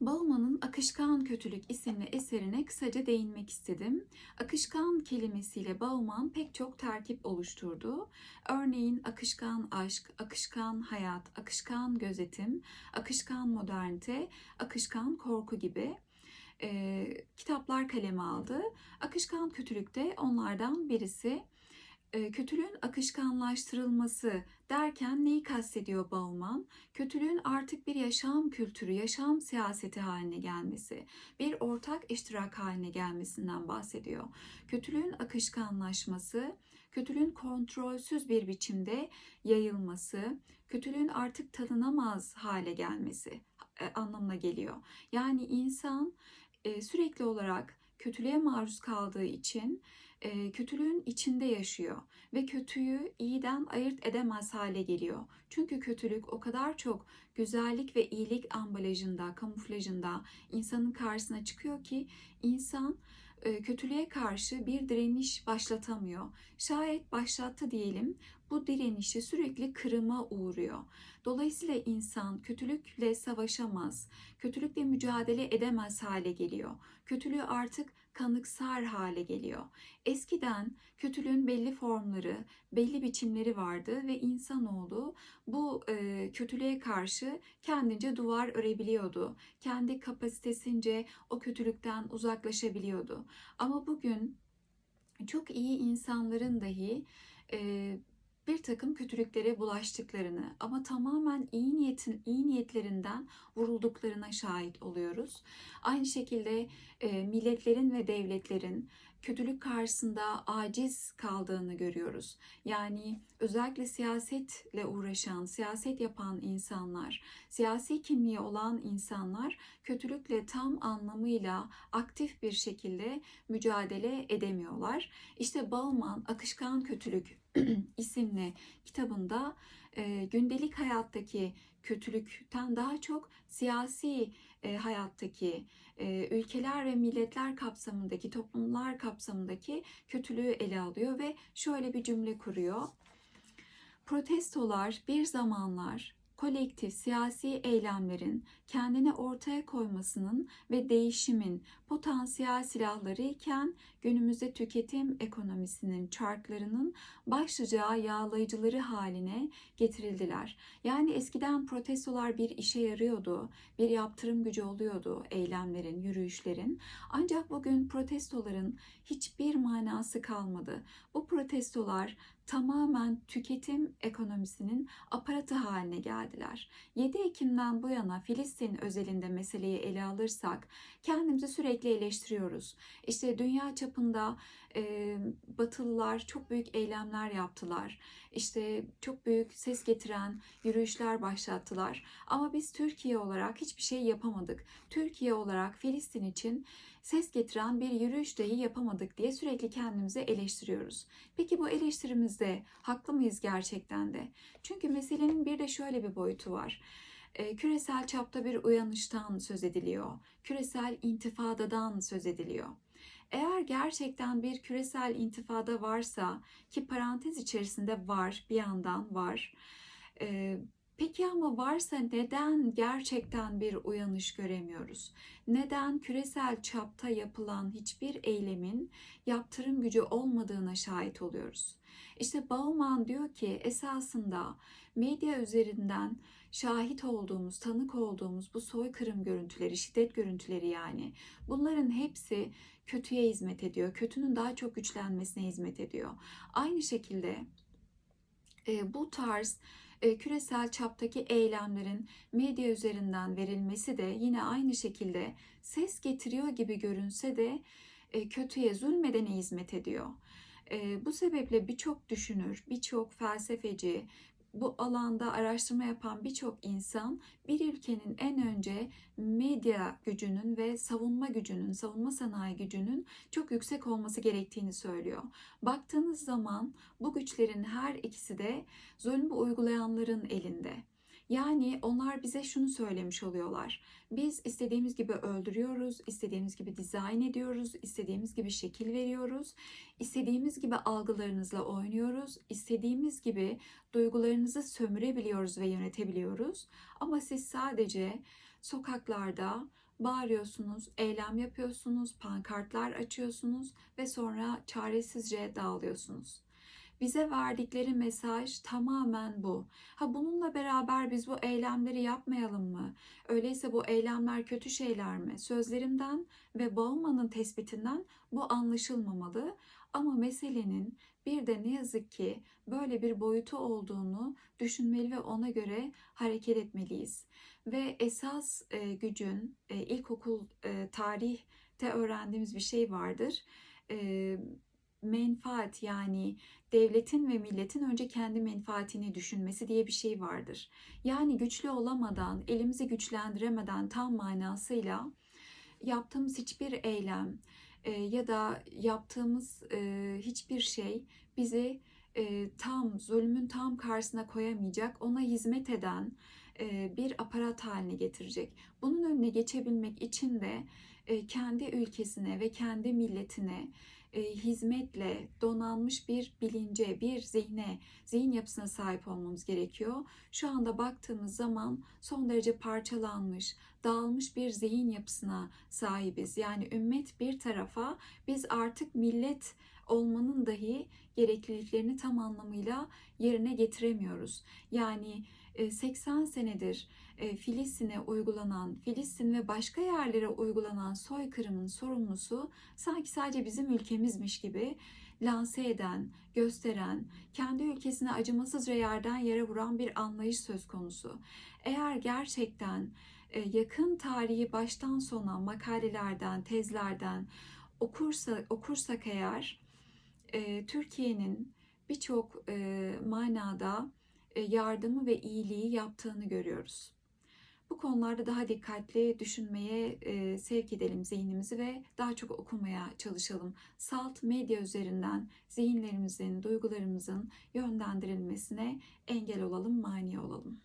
Bauman'ın Akışkan Kötülük isimli eserine kısaca değinmek istedim. Akışkan kelimesiyle Bauman pek çok terkip oluşturdu. Örneğin akışkan aşk, akışkan hayat, akışkan gözetim, akışkan modernite, akışkan korku gibi e, kitaplar kaleme aldı. Akışkan kötülük de onlardan birisi. Kötülüğün akışkanlaştırılması derken neyi kastediyor Bauman? Kötülüğün artık bir yaşam kültürü, yaşam siyaseti haline gelmesi, bir ortak iştirak haline gelmesinden bahsediyor. Kötülüğün akışkanlaşması, kötülüğün kontrolsüz bir biçimde yayılması, kötülüğün artık tanınamaz hale gelmesi e, anlamına geliyor. Yani insan sürekli olarak kötülüğe maruz kaldığı için e, kötülüğün içinde yaşıyor ve kötüyü iyiden ayırt edemez hale geliyor. Çünkü kötülük o kadar çok güzellik ve iyilik ambalajında, kamuflajında insanın karşısına çıkıyor ki insan e, kötülüğe karşı bir direniş başlatamıyor. Şayet başlattı diyelim bu direnişi sürekli kırıma uğruyor. Dolayısıyla insan kötülükle savaşamaz, kötülükle mücadele edemez hale geliyor. Kötülüğü artık kanıksar hale geliyor. Eskiden kötülüğün belli formları, belli biçimleri vardı ve insanoğlu bu e, kötülüğe karşı kendince duvar örebiliyordu. Kendi kapasitesince o kötülükten uzaklaşabiliyordu. Ama bugün çok iyi insanların dahi e, bir takım kötülüklere bulaştıklarını ama tamamen iyi niyetin iyi niyetlerinden vurulduklarına şahit oluyoruz. Aynı şekilde e, milletlerin ve devletlerin kötülük karşısında aciz kaldığını görüyoruz. Yani özellikle siyasetle uğraşan, siyaset yapan insanlar, siyasi kimliği olan insanlar kötülükle tam anlamıyla aktif bir şekilde mücadele edemiyorlar. İşte Bauman Akışkan Kötülük isimli kitabında e, gündelik hayattaki kötülükten daha çok siyasi e, hayattaki e, ülkeler ve milletler kapsamındaki toplumlar kapsamındaki kötülüğü ele alıyor ve şöyle bir cümle kuruyor. Protestolar bir zamanlar kolektif siyasi eylemlerin kendini ortaya koymasının ve değişimin potansiyel silahları iken günümüzde tüketim ekonomisinin çarklarının başlıca yağlayıcıları haline getirildiler. Yani eskiden protestolar bir işe yarıyordu, bir yaptırım gücü oluyordu eylemlerin, yürüyüşlerin. Ancak bugün protestoların hiçbir manası kalmadı. Bu protestolar tamamen tüketim ekonomisinin aparatı haline geldiler. 7 Ekim'den bu yana Filistin özelinde meseleyi ele alırsak kendimizi sürekli eleştiriyoruz. İşte dünya çapında e, Batılılar çok büyük eylemler yaptılar. İşte çok büyük ses getiren yürüyüşler başlattılar. Ama biz Türkiye olarak hiçbir şey yapamadık. Türkiye olarak Filistin için ses getiren bir yürüyüş dahi yapamadık diye sürekli kendimizi eleştiriyoruz. Peki bu eleştirimizde haklı mıyız gerçekten de? Çünkü meselenin bir de şöyle bir boyutu var. Küresel çapta bir uyanıştan söz ediliyor. Küresel intifadadan söz ediliyor. Eğer gerçekten bir küresel intifada varsa ki parantez içerisinde var bir yandan var. Peki ama varsa neden gerçekten bir uyanış göremiyoruz? Neden küresel çapta yapılan hiçbir eylemin yaptırım gücü olmadığına şahit oluyoruz? İşte Bauman diyor ki esasında medya üzerinden şahit olduğumuz, tanık olduğumuz bu soykırım görüntüleri, şiddet görüntüleri yani bunların hepsi kötüye hizmet ediyor. Kötünün daha çok güçlenmesine hizmet ediyor. Aynı şekilde e, bu tarz e, küresel çaptaki eylemlerin medya üzerinden verilmesi de yine aynı şekilde ses getiriyor gibi görünse de e, kötüye zulmedene hizmet ediyor. E, bu sebeple birçok düşünür, birçok felsefeci, bu alanda araştırma yapan birçok insan bir ülkenin en önce medya gücünün ve savunma gücünün, savunma sanayi gücünün çok yüksek olması gerektiğini söylüyor. Baktığınız zaman bu güçlerin her ikisi de zulmü uygulayanların elinde. Yani onlar bize şunu söylemiş oluyorlar. Biz istediğimiz gibi öldürüyoruz, istediğimiz gibi dizayn ediyoruz, istediğimiz gibi şekil veriyoruz, istediğimiz gibi algılarınızla oynuyoruz, istediğimiz gibi duygularınızı sömürebiliyoruz ve yönetebiliyoruz. Ama siz sadece sokaklarda Bağırıyorsunuz, eylem yapıyorsunuz, pankartlar açıyorsunuz ve sonra çaresizce dağılıyorsunuz. Bize verdikleri mesaj tamamen bu. Ha bununla beraber biz bu eylemleri yapmayalım mı? Öyleyse bu eylemler kötü şeyler mi? Sözlerimden ve Bauman'ın tespitinden bu anlaşılmamalı. Ama meselenin bir de ne yazık ki böyle bir boyutu olduğunu düşünmeli ve ona göre hareket etmeliyiz. Ve esas e, gücün e, ilkokul e, tarihte öğrendiğimiz bir şey vardır. E, menfaat yani devletin ve milletin önce kendi menfaatini düşünmesi diye bir şey vardır. Yani güçlü olamadan, elimizi güçlendiremeden tam manasıyla yaptığımız hiçbir eylem e, ya da yaptığımız e, hiçbir şey bizi e, tam zulmün tam karşısına koyamayacak, ona hizmet eden e, bir aparat haline getirecek. Bunun önüne geçebilmek için de e, kendi ülkesine ve kendi milletine e, hizmetle donanmış bir bilince, bir zihne, zihin yapısına sahip olmamız gerekiyor. Şu anda baktığımız zaman son derece parçalanmış, dağılmış bir zihin yapısına sahibiz. Yani ümmet bir tarafa, biz artık millet olmanın dahi gerekliliklerini tam anlamıyla yerine getiremiyoruz. Yani 80 senedir e, Filistin'e uygulanan, Filistin ve başka yerlere uygulanan soykırımın sorumlusu sanki sadece bizim ülkemizmiş gibi lanse eden, gösteren, kendi ülkesine acımasızca yerden yere vuran bir anlayış söz konusu. Eğer gerçekten e, yakın tarihi baştan sona makalelerden, tezlerden okursa, okursak eğer e, Türkiye'nin birçok manada yardımı ve iyiliği yaptığını görüyoruz. Bu konularda daha dikkatli düşünmeye e, sevk edelim zihnimizi ve daha çok okumaya çalışalım. Salt medya üzerinden zihinlerimizin, duygularımızın yönlendirilmesine engel olalım, mani olalım.